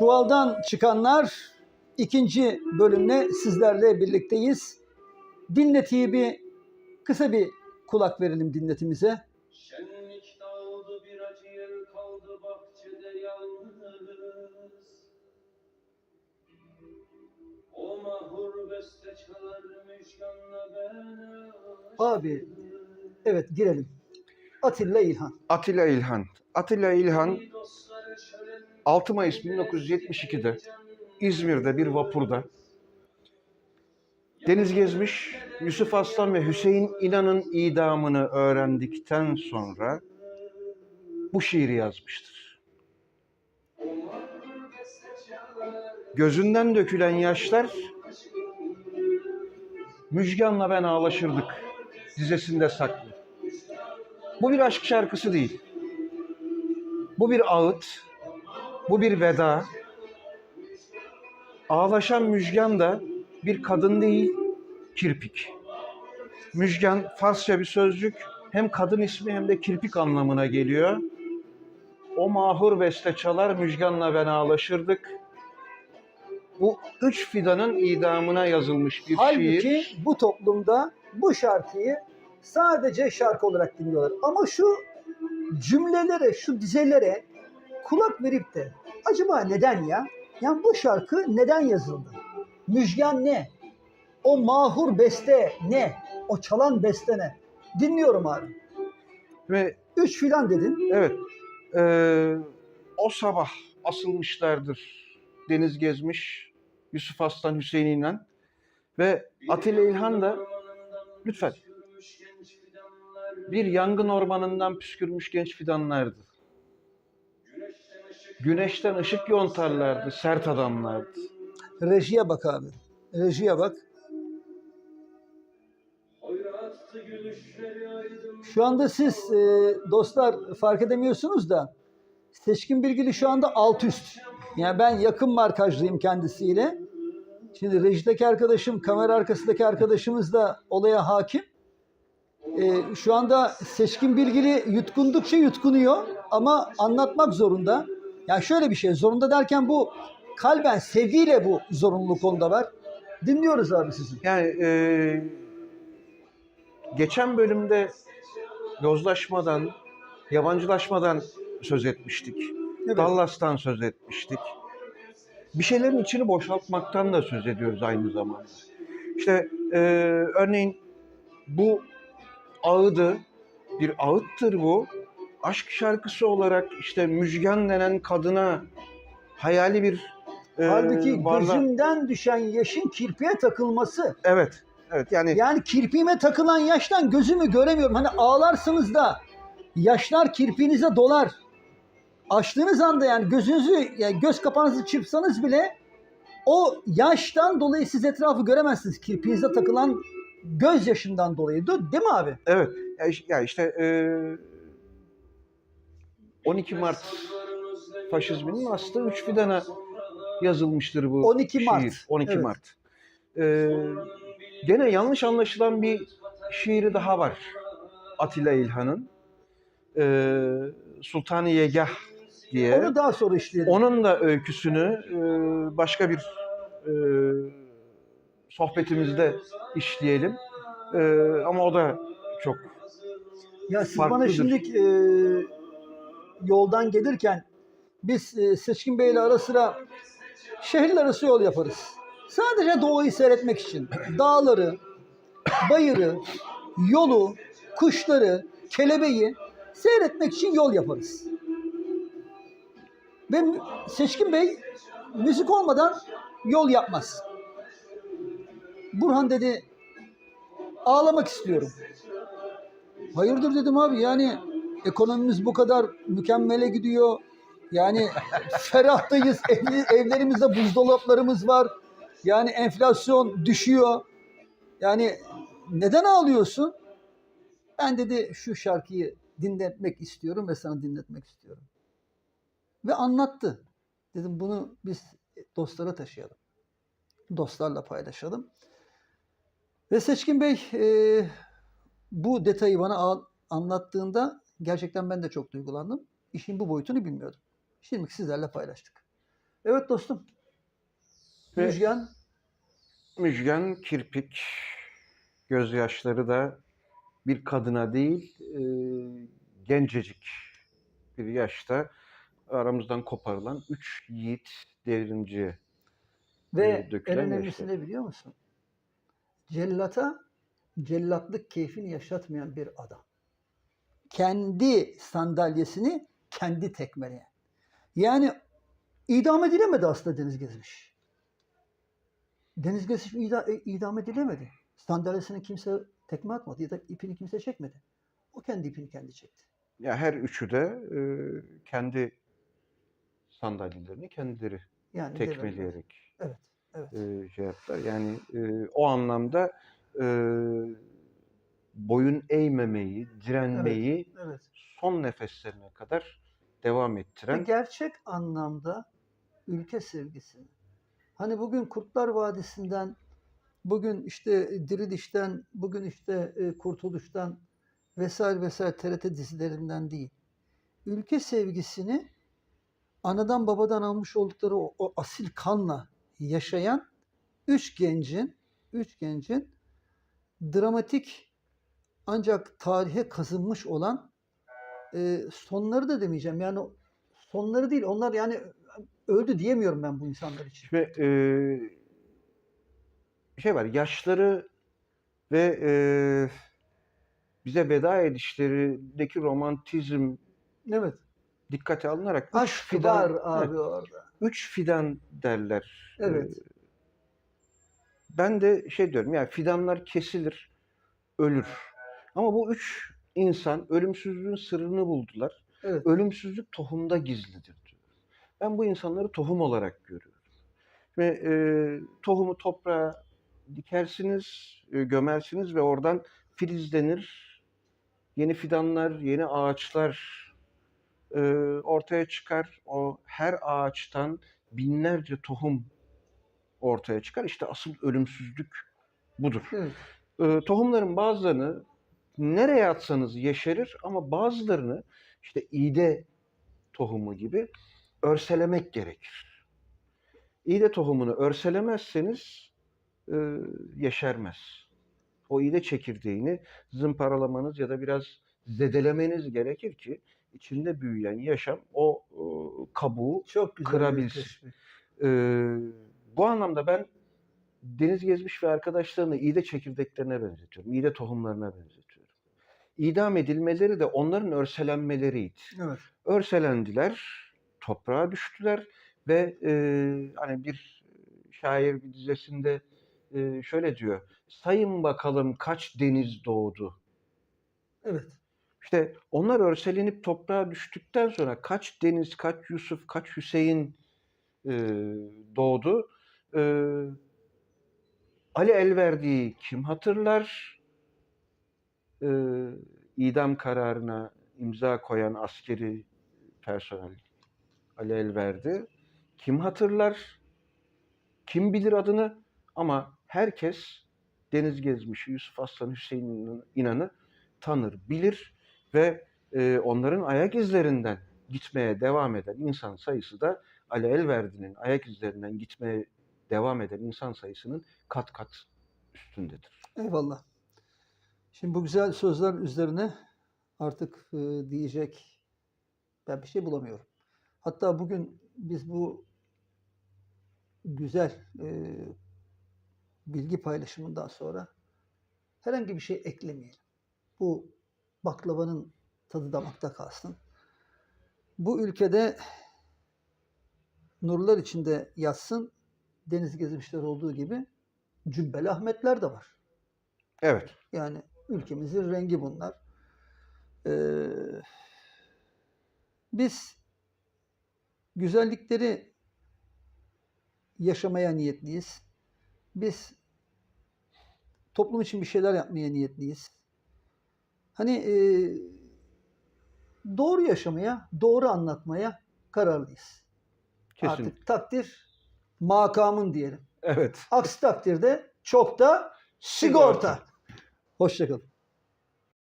Çuvaldan çıkanlar ikinci bölümle sizlerle birlikteyiz. Dinletiyi bir kısa bir kulak verelim dinletimize. Şenlik dağıldı bir acı yel kaldı bahçede yalnız. O mahur beste çalar müjganla ben Abi evet girelim. Atilla İlhan. Atilla İlhan. Atilla İlhan 6 Mayıs 1972'de İzmir'de bir vapurda deniz gezmiş, Yusuf Aslan ve Hüseyin İnan'ın idamını öğrendikten sonra bu şiiri yazmıştır. Gözünden dökülen yaşlar Müjgan'la ben ağlaşırdık dizesinde saklı. Bu bir aşk şarkısı değil. Bu bir ağıt, bu bir veda. Ağlaşan Müjgan da bir kadın değil, kirpik. Müjgan Farsça bir sözcük, hem kadın ismi hem de kirpik anlamına geliyor. O mahur beste çalar Müjgan'la ben ağlaşırdık. Bu üç fidanın idamına yazılmış bir Halbuki şiir. bu toplumda bu şarkıyı sadece şarkı olarak dinliyorlar. Ama şu cümlelere, şu dizelere kulak verip de acaba neden ya? Yani bu şarkı neden yazıldı? Müjgan ne? O mahur beste ne? O çalan beste ne? Dinliyorum abi. Ve Üç filan dedin. Evet. Eee, o sabah asılmışlardır. Deniz gezmiş Yusuf Aslan Hüseyin İnan ve Atilla İlhan da lütfen bir yangın ormanından püskürmüş genç fidanlardı. Güneşten ışık yontarlardı, sert adamlardı. Rejiye bak abi. Rejiye bak. Şu anda siz e, dostlar fark edemiyorsunuz da Seçkin Bilgili şu anda alt üst. Yani ben yakın markajlıyım kendisiyle. Şimdi rejideki arkadaşım, kamera arkasındaki arkadaşımız da olaya hakim. E, şu anda Seçkin Bilgili yutkundukça yutkunuyor ama anlatmak zorunda. Yani şöyle bir şey, zorunda derken bu kalben, sevgiyle bu zorunluluk onda var. Dinliyoruz abi sizi. Yani eee, geçen bölümde yozlaşmadan, yabancılaşmadan söz etmiştik. Evet. Dallas'tan söz etmiştik. Bir şeylerin içini boşaltmaktan da söz ediyoruz aynı zamanda. İşte e, örneğin bu ağıdı, bir ağıttır bu. Aşk şarkısı olarak işte Müjgan denen kadına hayali bir e, Halbuki varlığa- gözümden düşen yaşın kirpiğe takılması. Evet, evet yani Yani kirpiğime takılan yaştan gözümü göremiyorum. Hani ağlarsınız da yaşlar kirpiğinize dolar. Açtığınız anda yani gözünüzü, yani göz kapağınızı çırpsanız bile o yaştan dolayı siz etrafı göremezsiniz. Kirpiğinize takılan gözyaşından dolayı. Değil değil mi abi? Evet. Ya, iş- ya işte e, 12 Mart faşizminin aslı üç fidana yazılmıştır bu 12 Mart. şiir. 12 Evet. Mart. E, gene yanlış anlaşılan bir şiiri daha var. Atilla İlhan'ın. E, Sultan-ı Yegah diye. Onu daha sonra işleyelim. Onun da öyküsünü e, başka bir e, sohbetimizde işleyelim. E, ama o da çok Ya siz bana farklıdır. şimdi e, yoldan gelirken biz e, Seçkin Bey'le ara sıra şehirler arası yol yaparız. Sadece doğayı seyretmek için. Dağları, bayırı, yolu, kuşları, kelebeği seyretmek için yol yaparız. Ve Seçkin Bey müzik olmadan yol yapmaz. Burhan dedi ağlamak istiyorum. Hayırdır dedim abi yani ekonomimiz bu kadar mükemmele gidiyor. Yani ferahtayız. Ev- evlerimizde buzdolaplarımız var. Yani enflasyon düşüyor. Yani neden ağlıyorsun? Ben dedi şu şarkıyı dinletmek istiyorum ve sana dinletmek istiyorum. Ve anlattı. Dedim bunu biz dostlara taşıyalım. Dostlarla paylaşalım. Ve Seçkin Bey e, bu detayı bana anlattığında gerçekten ben de çok duygulandım. İşin bu boyutunu bilmiyordum. Şimdi sizlerle paylaştık. Evet dostum. Ve- Müjgan. Müjgan kirpik, gözyaşları da bir kadına değil, e, gencecik bir yaşta aramızdan koparılan üç yiğit devrimci. Ve e, en önemlisi ne biliyor musun? Cellata cellatlık keyfini yaşatmayan bir adam. Kendi sandalyesini kendi tekmeleyen. Yani idam edilemedi aslında Deniz Gezmiş. Deniz Gezmiş e, idam edilemedi. Sandalyesini kimse tekme atmadı ya da ipini kimse çekmedi. O kendi ipini kendi çekti. Ya her üçü de e, kendi sandalyelerini kendileri Yani tekmeleyerek Evet. Evet. e, şey yaptılar. Yani e, o anlamda e, boyun eğmemeyi, direnmeyi Evet. son nefeslerine kadar devam ettiren gerçek anlamda ülke sevgisini. Hani bugün Kurtlar Vadisi'nden, bugün işte Diriliş'ten, bugün işte e, Kurtuluş'tan vesaire vesaire TRT dizilerinden değil. Ülke sevgisini anadan babadan almış oldukları o, o asil kanla yaşayan üç gencin, üç gencin dramatik ancak tarihe kazınmış olan e, sonları da demeyeceğim. Yani sonları değil. Onlar yani öldü diyemiyorum ben bu insanlar için. Ve e, şey var, yaşları ve e, bize veda edişlerindeki romantizm Evet. dikkate alınarak Aşk fidan, var abi evet, orada. üç fidan derler. Evet. ben de şey diyorum, yani fidanlar kesilir, ölür. Ama bu üç insan ölümsüzlüğün sırrını buldular. Evet. ölümsüzlük tohumda gizlidir diyor. Ben bu insanları tohum olarak görüyorum. Ve e, tohumu toprağa dikersiniz, e, gömersiniz ve oradan filizlenir. Yeni fidanlar, yeni ağaçlar e, ortaya çıkar. O her ağaçtan binlerce tohum ortaya çıkar. İşte asıl ölümsüzlük budur. Evet. E, tohumların bazılarını nereye atsanız yeşerir ama bazılarını işte iğde tohumu gibi örselemek gerekir. İğde tohumunu örselemezseniz e, yeşermez. O iğde çekirdeğini zımparalamanız ya da biraz zedelemeniz gerekir ki içinde büyüyen yaşam o e, kabuğu Çok güzel. Kırabilsin. ee, bu anlamda ben deniz gezmiş ve arkadaşlarını iğde çekirdeklerine benzetiyorum. İğde tohumlarına benzetiyorum. İdam edilmeleri de onların örselenmeleriydi. Evet. Örselendiler, toprağa düştüler ve e, hani bir şair bir dizesinde e, şöyle diyor. Sayın bakalım kaç deniz doğdu. Evet. İşte onlar örselenip toprağa düştükten sonra kaç Deniz, kaç Yusuf, kaç Hüseyin e, doğdu. E, Ali Elverdi'yi kim hatırlar? E, idam kararına imza koyan askeri personel Ali Elverdi. Kim hatırlar? Kim bilir adını? Ama herkes Deniz Gezmiş'i, Yusuf Aslan Hüseyin İnan'ı tanır, bilir ve e, onların ayak izlerinden gitmeye devam eden insan sayısı da Ali Elverdi'nin ayak izlerinden gitmeye devam eden insan sayısının kat kat üstündedir. Eyvallah. Şimdi bu güzel sözler üzerine artık e, diyecek ben bir şey bulamıyorum. Hatta bugün biz bu güzel e, bilgi paylaşımından sonra herhangi bir şey eklemeyelim. Bu baklavanın tadı damakta kalsın. Bu ülkede nurlar içinde yatsın deniz gezmişler olduğu gibi Cübbeli Ahmetler de var. Evet. Yani ülkemizin rengi bunlar. Ee, biz güzellikleri yaşamaya niyetliyiz. Biz toplum için bir şeyler yapmaya niyetliyiz. Hani e, doğru yaşamaya, doğru anlatmaya kararlıyız. Kesin. Artık takdir makamın diyelim. Evet. Aksi takdirde çok da sigorta. Hoşçakalın.